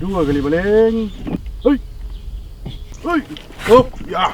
Dua kali baling. Hei. Hei. Oh, ya.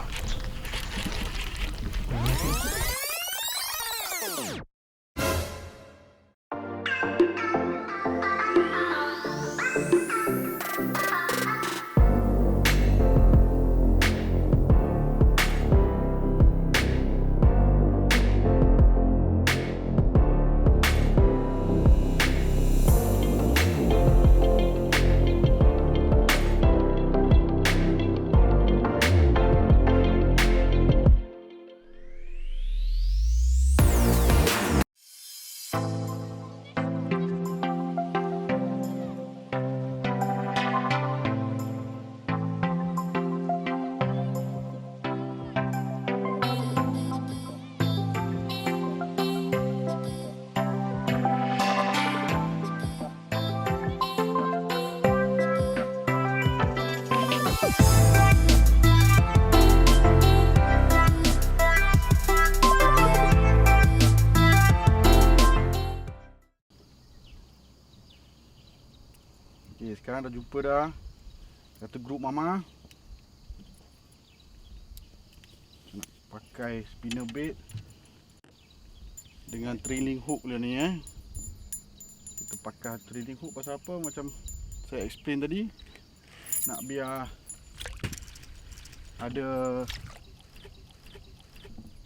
Okey, sekarang dah jumpa dah. Satu grup mama. Nak pakai spinner bait dengan trailing hook lah ni eh. Kita pakai trailing hook pasal apa? Macam saya explain tadi. Nak biar ada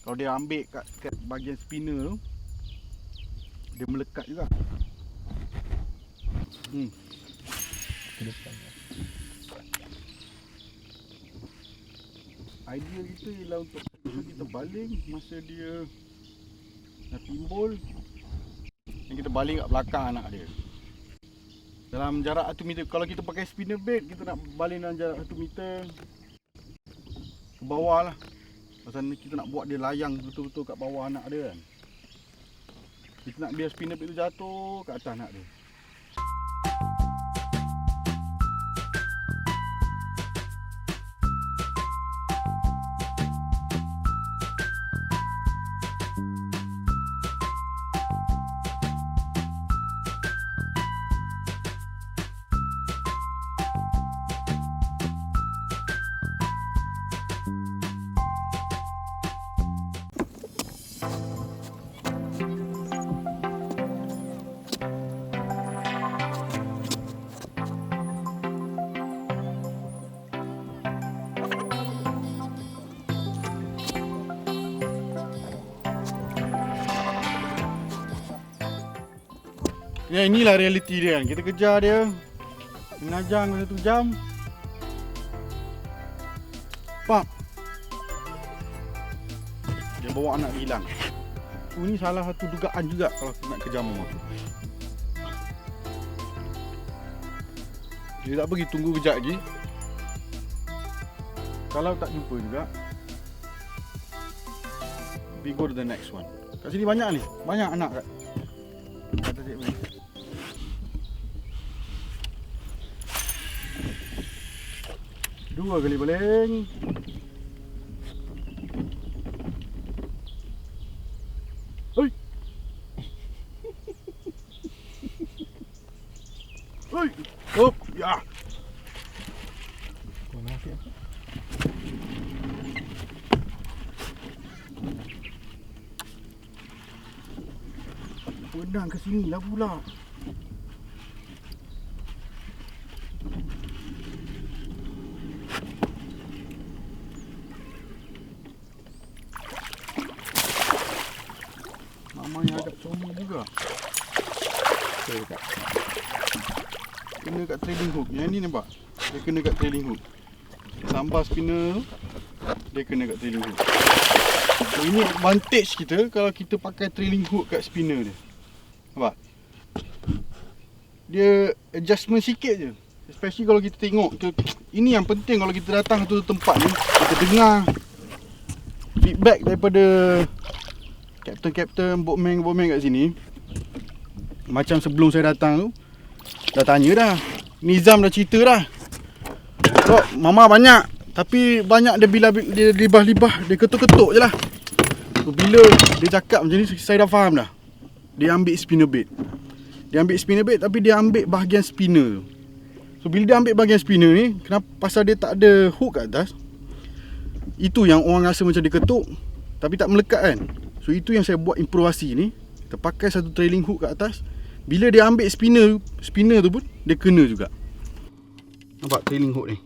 kalau dia ambil kat, kat bahagian spinner tu dia melekat juga. Hmm. Idea kita ialah untuk kita baling masa dia nak timbul dan kita baling kat belakang anak dia. Dalam jarak 1 meter kalau kita pakai spinner bait kita nak baling dalam jarak 1 meter ke bawah lah. Pasal kita nak buat dia layang betul-betul kat bawah anak dia kan. Kita nak biar spinner bait tu jatuh kat atas anak dia. Ya inilah realiti dia kan. Kita kejar dia. Menajang satu jam. Pak. Dia bawa anak dia hilang. Oh, ini salah satu dugaan juga kalau nak kejar mama. Dia tak pergi tunggu kejap lagi. Kalau tak jumpa juga. We go to the next one. Kat sini banyak ni. Banyak anak kat. Dua kali baling. Hei. Hei. Op, ya. Pedang ke sini lah pula. Mamanya agak comel juga. Okey tak. Kena kat trailing hook. Yang ni nampak. Dia kena kat trailing hook. Sambar spinner dia kena kat trailing hook. So ini advantage kita kalau kita pakai trailing hook kat spinner dia. Nampak? Dia adjustment sikit je. Especially kalau kita tengok kita, ini yang penting kalau kita datang satu tempat ni kita dengar feedback daripada kapten-kapten boatman-boatman kat sini. Macam sebelum saya datang tu dah tanya dah. Nizam dah cerita dah. Kok mama banyak tapi banyak dia bila dia libah-libah dia ketuk-ketuk je lah. So, bila dia cakap macam ni saya dah faham dah. Dia ambil spinner bait. Dia ambil spinner bait tapi dia ambil bahagian spinner tu. So bila dia ambil bahagian spinner ni Kenapa pasal dia tak ada hook kat atas Itu yang orang rasa macam dia ketuk Tapi tak melekat kan So itu yang saya buat improvasi ni Kita pakai satu trailing hook kat atas Bila dia ambil spinner Spinner tu pun Dia kena juga Nampak trailing hook ni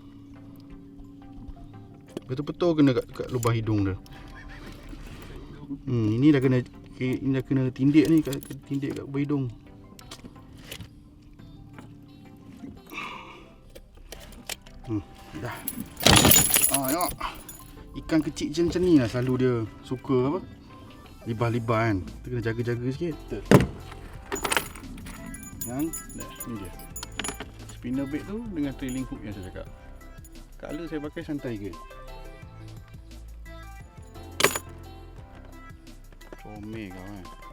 Betul-betul kena kat, kat lubang hidung dia Hmm, ini dah kena ini dah kena tindik ni kat kat- tindik kat lubang hidung. Hmm, dah. Ah, tengok. Ikan kecil macam ni lah selalu dia suka apa? Libah-libah kan. Kita kena jaga-jaga sikit. Betul. Yang dah ni dia. Spinner bait tu dengan trailing hook yang saya cakap. Color saya pakai santai ke? Comel kau kan.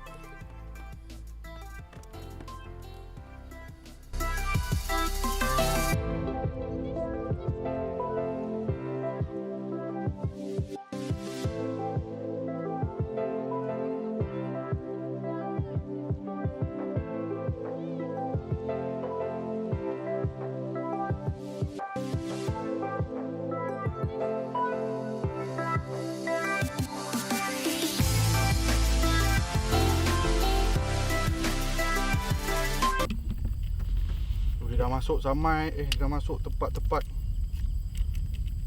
Masuk samai eh dah masuk tempat-tempat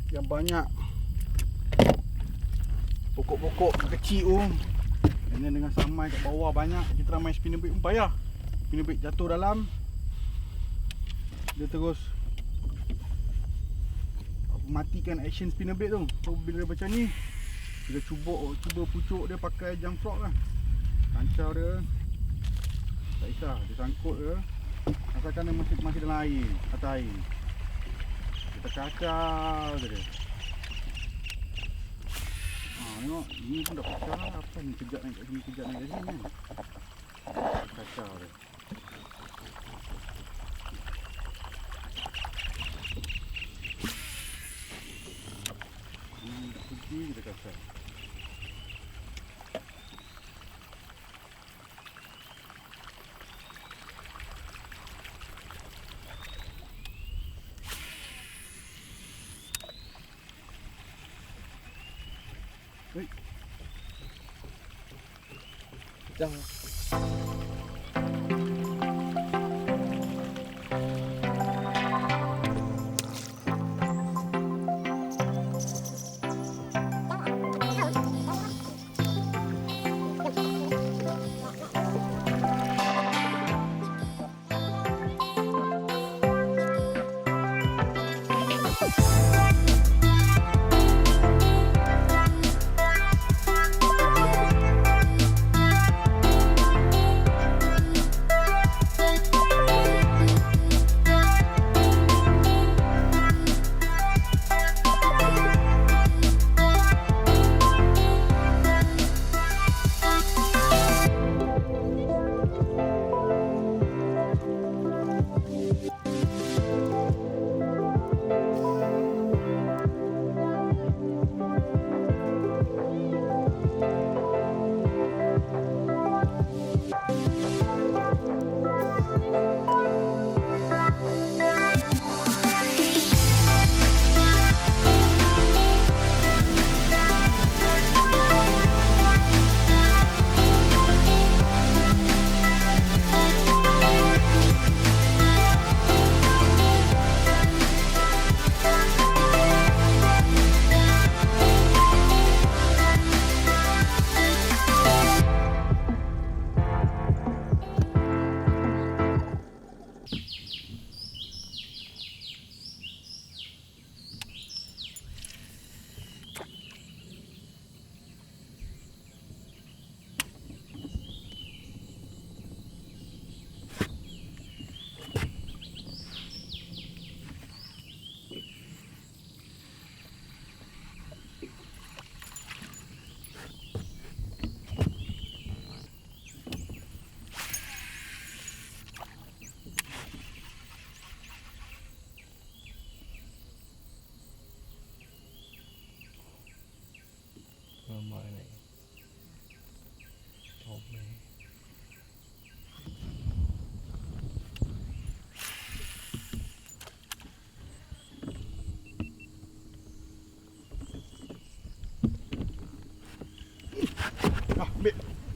yang banyak pokok-pokok kecil and then dengan samai kat bawah banyak kita ramai spinner bait payah. Spinner bait jatuh dalam. Dia terus matikan action spinner bait tu. So bila dia macam ni kita cuba cuba pucuk dia pakai jump frog lah. Kancau dia. Tak kisah dia sangkut dia Asalkan dia masih, masih dalam air Atas air. Kita kacau je dia. Ha tengok Ni pun dah pecah lah. Apa ni kejap naik kat sini Kejap naik kat sini kan? Kacau dia. Hmm, dah pergi kita kacau Dah.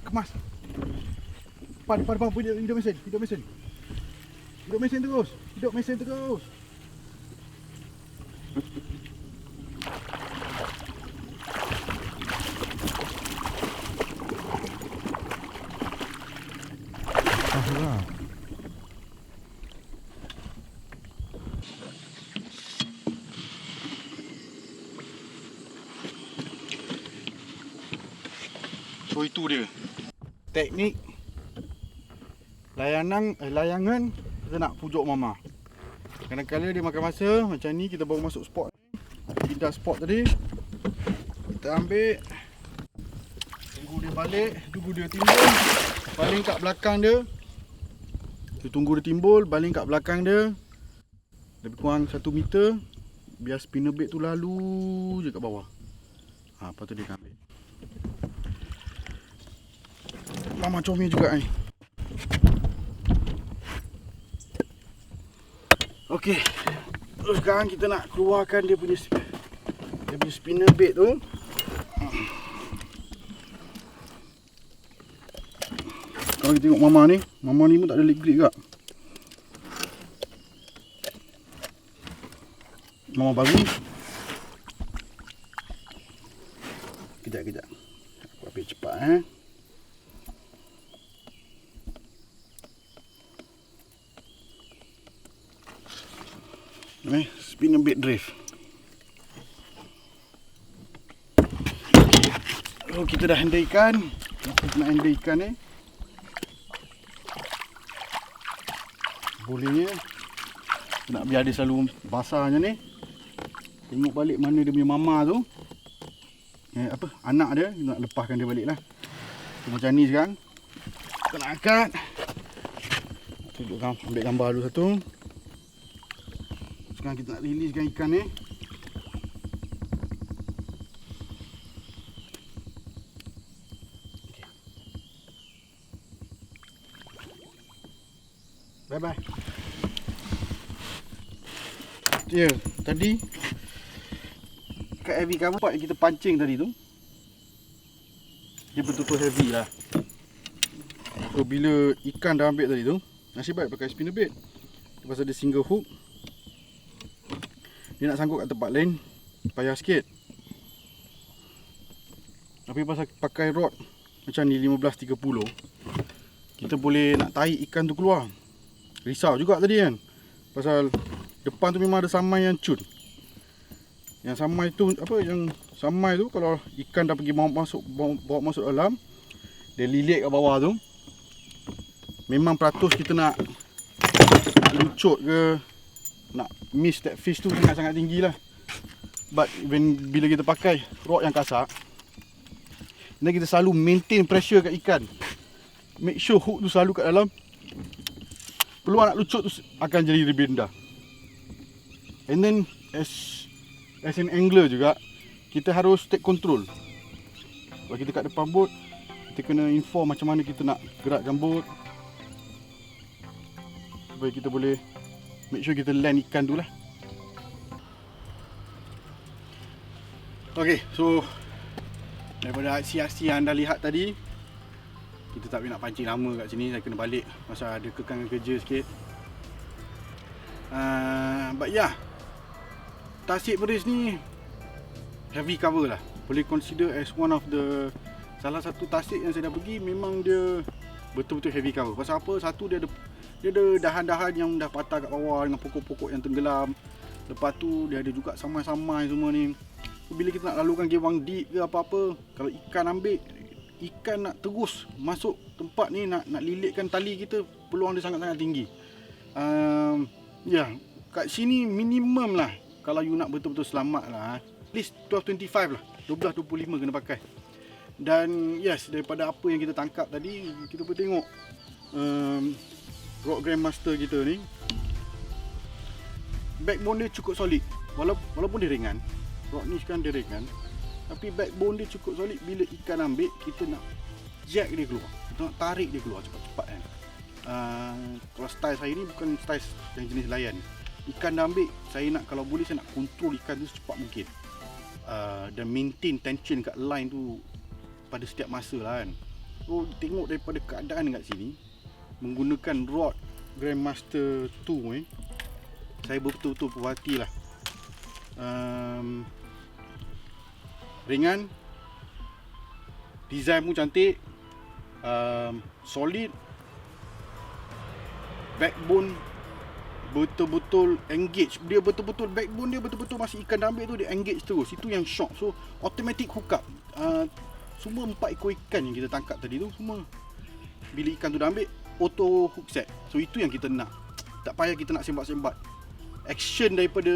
Kemas. Depan, depan, depan. Hidup, hidup mesin. Hidup mesin. Hidup mesin terus. Hidup mesin terus. So itu dia. Teknik layanan eh, layangan kita nak pujuk mama. Kadang-kadang dia makan masa macam ni kita baru masuk spot ni. Pindah spot tadi. Kita ambil tunggu dia balik, tunggu dia timbul. Baling kat belakang dia. Kita tunggu dia timbul, baling kat belakang dia. Lebih kurang 1 meter biar spinner bait tu lalu je kat bawah. Ha, lepas tu dia akan ambil. Mama comel juga ni. Okey. Terus sekarang kita nak keluarkan dia punya dia punya spinner bait tu. Kalau kita tengok mama ni, mama ni pun tak ada lip grip juga. Mama baru. Kejap, kejap. Aku ambil cepat eh. Eh, spin a bit drift. Oh, kita dah handle ikan. Kita nak handle ikan ni. Bolehnya kita nak biar dia selalu basah macam ni. Tengok balik mana dia punya mama tu. Eh, apa? Anak dia, kita nak lepaskan dia balik lah. So, macam ni sekarang. Kita nak angkat. Tunjukkan, ambil gambar dulu satu. Sekarang kita nak riliskan ikan ni. Bye bye. Ya, tadi kat heavy cover part yang kita pancing tadi tu dia betul-betul heavy lah. So bila ikan dah ambil tadi tu, nasib baik pakai spinner bait. Pasal dia single hook, dia nak sangkut kat tempat lain payah sikit. Tapi pasal pakai rod macam ni 15-30 kita boleh nak tarik ikan tu keluar. Risau juga tadi kan pasal depan tu memang ada samai yang cun. Yang samai tu apa yang samai tu kalau ikan dah pergi bawa masuk bawa, masuk dalam dia lilit kat bawah tu memang peratus kita nak nak lucut ke nak miss that fish tu sangat-sangat tinggi lah but when bila kita pakai rod yang kasar dan kita selalu maintain pressure kat ikan. Make sure hook tu selalu kat dalam. Peluang nak lucut tu akan jadi lebih rendah. And then as as an angler juga kita harus take control. Kalau kita kat depan boat kita kena inform macam mana kita nak gerakkan boat. Supaya kita boleh make sure kita land ikan tu lah. Okay, so daripada aksi-aksi yang anda lihat tadi kita tak boleh nak pancing lama kat sini. Saya kena balik masa ada kekangan kerja sikit. Uh, but yeah tasik beris ni heavy cover lah. Boleh consider as one of the salah satu tasik yang saya dah pergi memang dia betul-betul heavy cover. Pasal apa? Satu dia ada dia ada dahan-dahan yang dah patah kat bawah dengan pokok-pokok yang tenggelam. Lepas tu dia ada juga samai-samai semua ni. Bila kita nak lalukan gewang deep ke apa-apa kalau ikan ambil ikan nak terus masuk tempat ni nak nak lilitkan tali kita peluang dia sangat-sangat tinggi. Um, ya yeah, kat sini minimum lah kalau you nak betul-betul selamat lah at least 12.25 lah 12.25 kena pakai. Dan yes daripada apa yang kita tangkap tadi kita boleh tengok. Um, rock grandmaster kita ni backbone dia cukup solid. Walaupun, walaupun dia ringan rod ni kan dia ringan tapi backbone dia cukup solid. Bila ikan ambil kita nak jack dia keluar. Kita nak tarik dia keluar cepat-cepat kan? Uh, kalau style saya ni bukan style yang jenis layan. Ikan dah ambil saya nak kalau boleh saya nak control ikan tu secepat mungkin. Uh, dan maintain tension kat line tu pada setiap masa lah kan? So tengok daripada keadaan kat sini menggunakan rod Grandmaster 2 eh. Saya betul-betul puas hati lah. Um, ringan. Design pun cantik. Um, solid. Backbone betul-betul engage. Dia betul-betul backbone dia betul-betul masih ikan dambik tu dia engage terus. Itu yang shock. So automatic hookup uh, semua empat ekor ikan yang kita tangkap tadi tu semua bila ikan tu dah ambil auto hook set. So itu yang kita nak. Tak payah kita nak sembat-sembat action daripada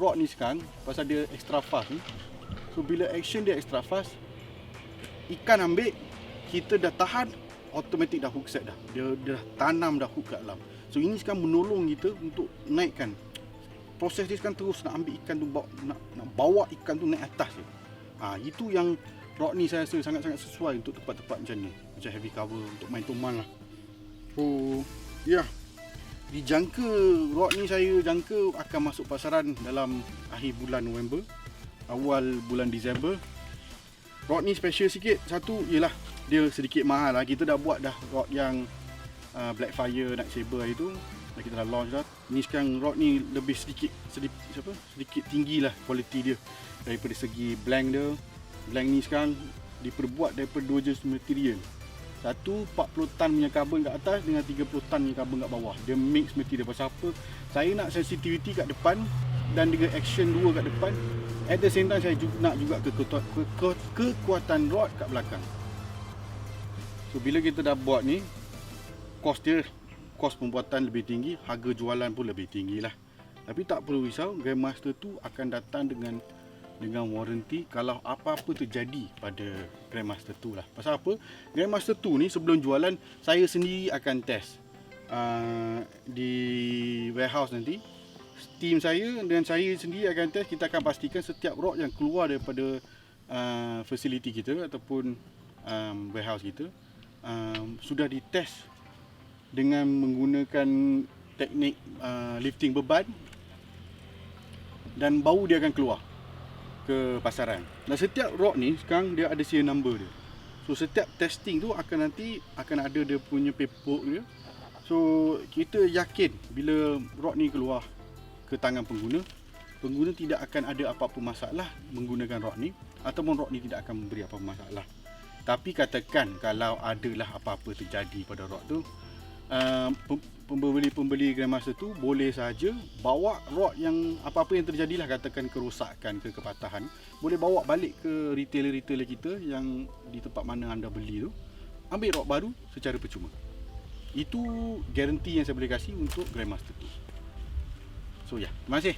rod ni sekarang pasal dia extra fast ni. So bila action dia extra fast ikan ambil kita dah tahan automatic dah hook set dah. Dia, dia dah tanam dah hook kat dalam. So ini sekarang menolong kita untuk naikkan. Proses dia sekarang terus nak ambil ikan tu nak, nak bawa ikan tu naik atas je. Ha, itu yang rod ni saya rasa sangat-sangat sesuai untuk tempat-tempat macam ni. Macam heavy cover untuk main toman lah ya. Yeah. dijangka rod ni saya jangka akan masuk pasaran dalam akhir bulan November awal bulan Disember. Rod ni special sikit. Satu ialah dia sedikit mahal lah. Kita dah buat dah rod yang uh, Blackfire Night Saber itu dah kita dah launch dah. Ni sekarang rod ni lebih sedikit sedikit siapa? Sedikit tinggi lah kualiti dia. Daripada segi blank dia. Blank ni sekarang diperbuat daripada dua jenis material satu 40 tan punya carbon kat atas dengan 30 tan punya carbon kat bawah. Dia mix material pasal apa. Saya nak sensitivity kat depan dan dengan action dua kat depan. At the same time saya juga nak juga kekuatan, ke, ke, kekuatan rod kat belakang. So bila kita dah buat ni kos dia kos pembuatan lebih tinggi harga jualan pun lebih tinggi lah tapi tak perlu risau Grandmaster tu akan datang dengan dengan warranty kalau apa-apa terjadi pada Grandmaster 2 lah. Pasal apa? Grandmaster 2 ni sebelum jualan saya sendiri akan test uh, di warehouse nanti. Team saya dan saya sendiri akan test kita akan pastikan setiap rod yang keluar daripada uh, facility kita ataupun um, warehouse kita um, sudah dites dengan menggunakan teknik uh, lifting beban dan bau dia akan keluar ke pasaran. Dan setiap rod ni sekarang dia ada serial number dia. So setiap testing tu akan nanti akan ada dia punya paperwork dia. So kita yakin bila rod ni keluar ke tangan pengguna, pengguna tidak akan ada apa-apa masalah menggunakan rod ni ataupun rod ni tidak akan memberi apa-apa masalah. Tapi katakan kalau adalah apa-apa terjadi pada rod tu, uh, pembeli-pembeli Grandmaster tu boleh saja bawa rod yang apa-apa yang terjadilah katakan kerosakan ke kepatahan boleh bawa balik ke retailer-retailer kita yang di tempat mana anda beli tu ambil rod baru secara percuma. Itu garanti yang saya boleh kasih untuk Grandmaster tu. So ya terima kasih